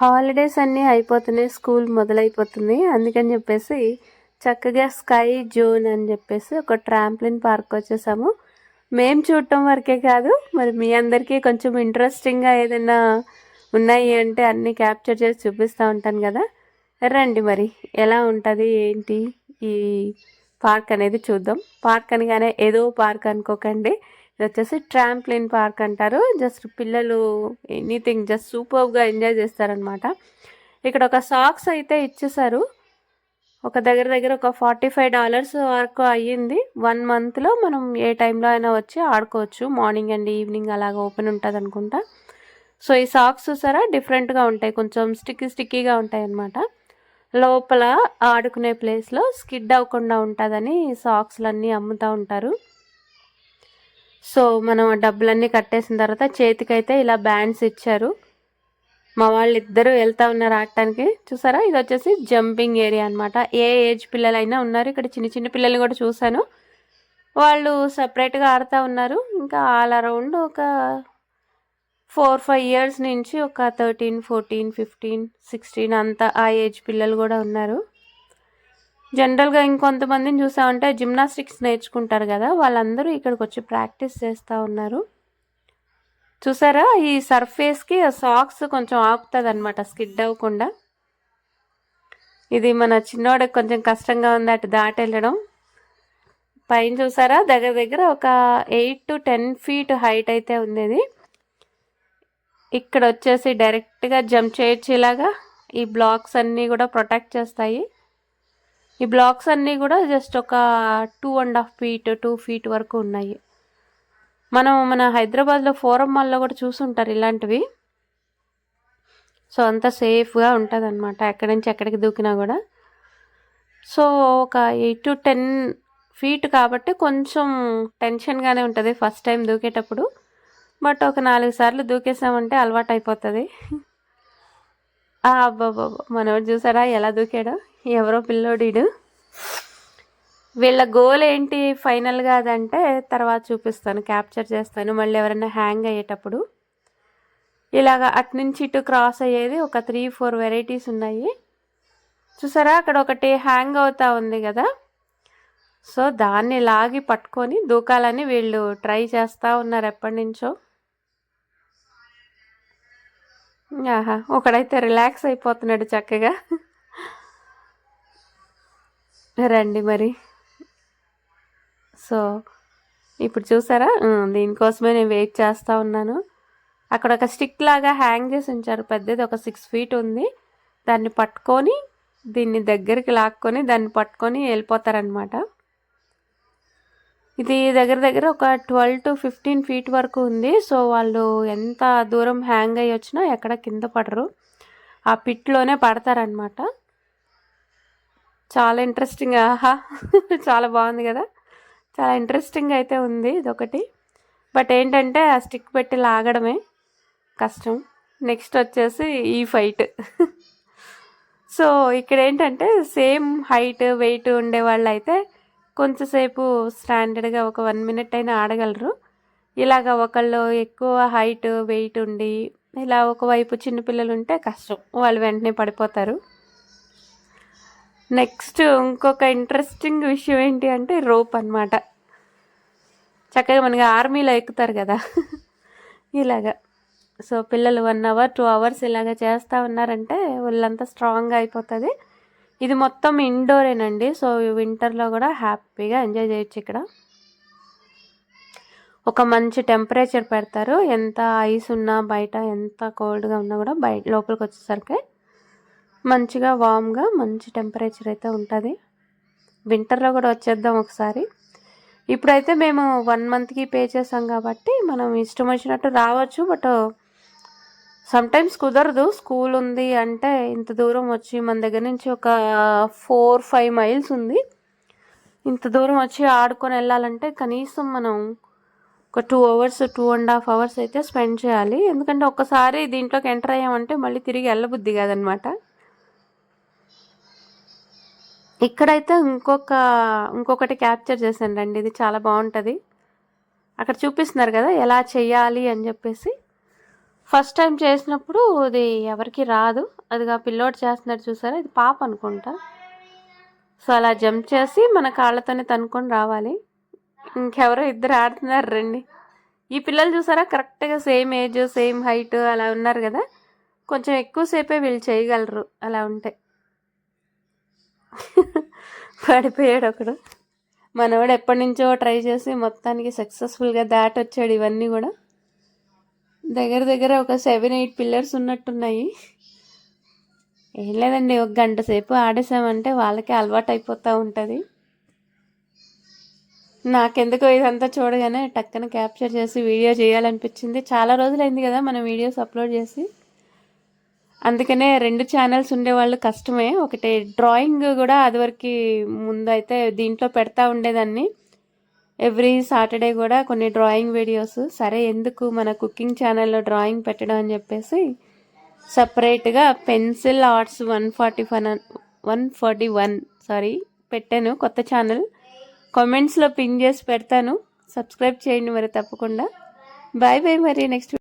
Holidays అన్నీ అయిపోతున్నాయి school మొదలైపోతుంది అందుకని చెప్పేసి చక్కగా స్కై జోన్ అని చెప్పేసి ఒక ట్రాంప్లిన్ పార్క్ వచ్చేసాము. మేము చూడటం వరకే కాదు మరి మీ అందరికీ కొంచెం ఇంట్రెస్టింగ్గా ఏదైనా ఉన్నాయి అంటే అన్నీ క్యాప్చర్ చేసి చూపిస్తూ ఉంటాను కదా. రండి మరి ఎలా ఉంటుంది ఏంటి ఈ పార్క్ అనేది చూద్దాం. పార్క్ అనగానే ఏదో పార్క్ అనుకోకండి. ఇది వచ్చేసి ట్రాంప్లిన్ పార్క్ అంటారు. జస్ట్ పిల్లలు ఎనీథింగ్ జస్ట్ సూపర్గా ఎంజాయ్ చేస్తారనమాట ఇక్కడ ఒక సాక్స్ అయితే ఇచ్చేసారు ఒక దగ్గర దగ్గర ఒక ఫార్టీ ఫైవ్ డాలర్స్ వరకు అయ్యింది. వన్ మంత్లో మనం ఏ టైంలో అయినా వచ్చి ఆడుకోవచ్చు. మార్నింగ్ అండ్ ఈవినింగ్ అలాగ ఓపెన్ ఉంటుంది అనుకుంటా. సో ఈ సాక్స్ చూసారా? డిఫరెంట్గా ఉంటాయి. కొంచెం స్టిక్కీ స్టిక్కీగా ఉంటాయి అన్నమాట లోపల ఆడుకునే ప్లేస్లో స్కిడ్ అవ్వకుండా ఉంటుందని సాక్స్లన్నీ అమ్ముతూ ఉంటారు. సో మనం డబ్బులన్నీ కట్టేసిన తర్వాత చేతికైతే ఇలా బ్యాండ్స్ ఇచ్చారు. మా వాళ్ళు ఇద్దరు వెళ్తా ఉన్నారు ఆడటానికి. చూసారా? ఇది వచ్చేసి జంపింగ్ ఏరియా అనమాట ఏ ఏజ్ పిల్లలైనా ఉన్నారు. ఇక్కడ చిన్న చిన్న పిల్లల్ని కూడా చూశాను. వాళ్ళు సపరేట్గా ఆడుతూ ఉన్నారు. ఇంకా ఆల్ అరౌండ్ ఒక ఫోర్ ఫైవ్ ఇయర్స్ నుంచి ఒక థర్టీన్ ఫోర్టీన్ ఫిఫ్టీన్ సిక్స్టీన్ అంత ఆ ఏజ్ పిల్లలు కూడా ఉన్నారు. జనరల్గా ఇంకొంతమందిని చూసామంటే జిమ్నాస్టిక్స్ నేర్చుకుంటారు కదా వాళ్ళందరూ ఇక్కడికి వచ్చి ప్రాక్టీస్ చేస్తూ ఉన్నారు. చూసారా? ఈ సర్ఫేస్కి సాక్స్ కొంచెం ఆపుతుంది అనమాట స్కిడ్ అవ్వకుండా. ఇది మన చిన్నోడికి కొంచెం కష్టంగా ఉంది అటు దాటెళ్ళడం. పైన చూసారా? దగ్గర దగ్గర ఒక eight to ten feet height అయితే ఉంది ఇది. ఇక్కడ వచ్చేసి డైరెక్ట్గా జంప్ చేయొచ్చేలాగా ఈ బ్లాక్స్ అన్నీ కూడా ప్రొటెక్ట్ చేస్తాయి. ఈ బ్లాక్స్ అన్నీ కూడా జస్ట్ ఒక two and half feet two feet వరకు ఉన్నాయి. మనం మన హైదరాబాద్లో ఫోరం మాల్లో కూడా చూసుంటారు ఇలాంటివి. సో అంత సేఫ్గా ఉంటుంది అనమాట ఎక్కడి నుంచి ఎక్కడికి దూకినా కూడా. సో ఒక ఎయిట్ టు టెన్ ఫీట్ కాబట్టి కొంచెం టెన్షన్గానే ఉంటుంది ఫస్ట్ టైం దూకేటప్పుడు. బట్ ఒక నాలుగు సార్లు దూకేసామంటే అలవాటు అయిపోతుంది అబ్బాబా మనోడు చూసారా ఎలా దూకాడో? ఎవరో పిల్లోడీడు వీళ్ళ గోల్ ఏంటి ఫైనల్గా అదంటే తర్వాత చూపిస్తాను క్యాప్చర్ చేస్తాను మళ్ళీ ఎవరైనా హ్యాంగ్ అయ్యేటప్పుడు. ఇలాగ అటు నుంచి ఇటు క్రాస్ అయ్యేది ఒక త్రీ ఫోర్ వెరైటీస్ ఉన్నాయి. చూసారా? అక్కడ ఒకటి హ్యాంగ్ అవుతా ఉంది కదా? సో దాన్ని లాగి పట్టుకొని దూకాలని వీళ్ళు ట్రై చేస్తూ ఉన్నారు ఎప్పటి నుంచో. ఆహా ఒకడైతే రిలాక్స్ అయిపోతున్నాడు చక్కగా. రండి మరి. సో ఇప్పుడు చూసారా? దీనికోసమే నేను వెయిట్ చేస్తూ ఉన్నాను. అక్కడ ఒక స్టిక్ లాగా హ్యాంగ్ చేసి ఉంచారు. పెద్దది ఒక సిక్స్ ఫీట్ ఉంది. దాన్ని పట్టుకొని దీన్ని దగ్గరికి లాక్కొని దాన్ని పట్టుకొని వెళ్ళిపోతారనమాట ఇది దగ్గర దగ్గర ఒక ట్వెల్వ్ టు ఫిఫ్టీన్ ఫీట్ వరకు ఉంది. సో వాళ్ళు ఎంత దూరం హ్యాంగ్ అయ్యి వచ్చినా ఎక్కడ కింద పడరు. ఆ పిట్లోనే పడతారనమాట చాలా ఇంట్రెస్టింగ్ ఆహా. చాలా బాగుంది కదా. చాలా ఇంట్రెస్టింగ్ అయితే ఉంది ఇదొకటి. బట్ ఏంటంటే ఆ స్టిక్ పెట్టి లాగడమే కష్టం. నెక్స్ట్ వచ్చేసి ఈ ఫైట్ సో ఇక్కడ ఏంటంటే సేమ్ హైట్ వెయిట్ ఉండే వాళ్ళు అయితే కొంచెంసేపు స్టాండర్డ్గా ఒక వన్ మినిట్ అయినా ఆడగలరు. ఇలాగ ఒకళ్ళు ఎక్కువ హైట్ వెయిట్ ఉండి ఇలా ఒకవైపు చిన్నపిల్లలు ఉంటే కష్టం. వాళ్ళు వెంటనే పడిపోతారు. నెక్స్ట్ ఇంకొక ఇంట్రెస్టింగ్ విషయం ఏంటి అంటే రోప్ అనమాట చక్కగా మనకి ఆర్మీలో ఎక్కుతారు కదా. ఇలాగా. సో పిల్లలు వన్ అవర్ టూ అవర్స్ ఇలాగ చేస్తూ ఉన్నారంటే వాళ్ళంతా స్ట్రాంగ్గా అయిపోతుంది. ఇది మొత్తం ఇండోరేనండి సో వింటర్లో కూడా హ్యాపీగా ఎంజాయ్ చేయొచ్చు ఇక్కడ. ఒక మంచి టెంపరేచర్ పెడతారు. ఎంత ఐస్ ఉన్నా బయట ఎంత కోల్డ్గా ఉన్నా కూడా బయట లోపలికి వచ్చేసరికి మంచిగా వామ్గా మంచి టెంపరేచర్ అయితే ఉంటుంది. వింటర్లో కూడా వచ్చేద్దాం ఒకసారి. ఇప్పుడైతే మేము వన్ మంత్కి పే చేసాం కాబట్టి మనం ఇష్టం వచ్చినట్టు రావచ్చు బట్ సమ్టైమ్స్ కుదరదు. స్కూల్ ఉంది అంటే ఇంత దూరం వచ్చి మన దగ్గర నుంచి ఒక ఫోర్ ఫైవ్ మైల్స్ ఉంది. ఇంత దూరం వచ్చి ఆడుకొని వెళ్ళాలంటే కనీసం మనం ఒక two hours two and half hours అయితే స్పెండ్ చేయాలి. ఎందుకంటే ఒక్కసారి దీంట్లోకి ఎంటర్ అయ్యామంటే మళ్ళీ తిరిగి వెళ్ళబుద్ధి కాదనమాట. ఇక్కడైతే ఇంకొక ఇంకొకటి క్యాప్చర్ చేశాను రండి. ఇది చాలా బాగుంటుంది. అక్కడ చూపిస్తున్నారు కదా ఎలా చేయాలి అని చెప్పేసి. ఫస్ట్ టైం చేసినప్పుడు ఇది ఎవరికి రాదు. అదిగా పిల్లోడు చేస్తున్నారు చూసారా? ఇది పాప అనుకుంటా. సో అలా జంప్ చేసి మన కాళ్ళతోనే తనుకొని రావాలి. ఇంకెవరో ఇద్దరు ఆడుతున్నారు రండి. ఈ పిల్లలు చూసారా? కరెక్ట్గా సేమ్ ఏజ్ సేమ్ హైట్ అలా ఉన్నారు కదా. కొంచెం ఎక్కువసేపే వీళ్ళు చేయగలరు. అలా ఉంటే. పడిపోయాడు ఒకడు. మనవాడు ఎప్పటి నుంచో ట్రై చేసి మొత్తానికి సక్సెస్ఫుల్గా దాటొచ్చాడు ఇవన్నీ కూడా. దగ్గర దగ్గర ఒక సెవెన్ ఎయిట్ పిల్లర్స్ ఉన్నట్టున్నాయి. ఏం లేదండి ఒక గంట సేపు ఆడేసామంటే వాళ్ళకి అలవాటు అయిపోతూ ఉంటుంది. నాకెందుకో ఇదంతా చూడగానే టక్కన క్యాప్చర్ చేసి వీడియో చేయాలనిపించింది. చాలా రోజులైంది కదా మనం వీడియోస్ అప్లోడ్ చేసి. అందుకనే రెండు ఛానల్స్ ఉండేవాళ్ళు కష్టమే. ఒకటి డ్రాయింగ్ కూడా అదివరకు ముందు అయితే దీంట్లో పెడతా ఉండేదాన్ని. ఎవ్రీ సాటర్డే కూడా కొన్ని డ్రాయింగ్ వీడియోస్ సరే ఎందుకు మన కుకింగ్ ఛానల్లో డ్రాయింగ్ పెట్టడం అని చెప్పేసి సపరేట్గా pencil arts one forty one one forty one sorry పెట్టాను కొత్త ఛానల్ కామెంట్స్లో పిన్ చేసి పెడతాను. సబ్స్క్రైబ్ చేయండి మరి తప్పకుండా. బాయ్ బాయ్ మరి నెక్స్ట్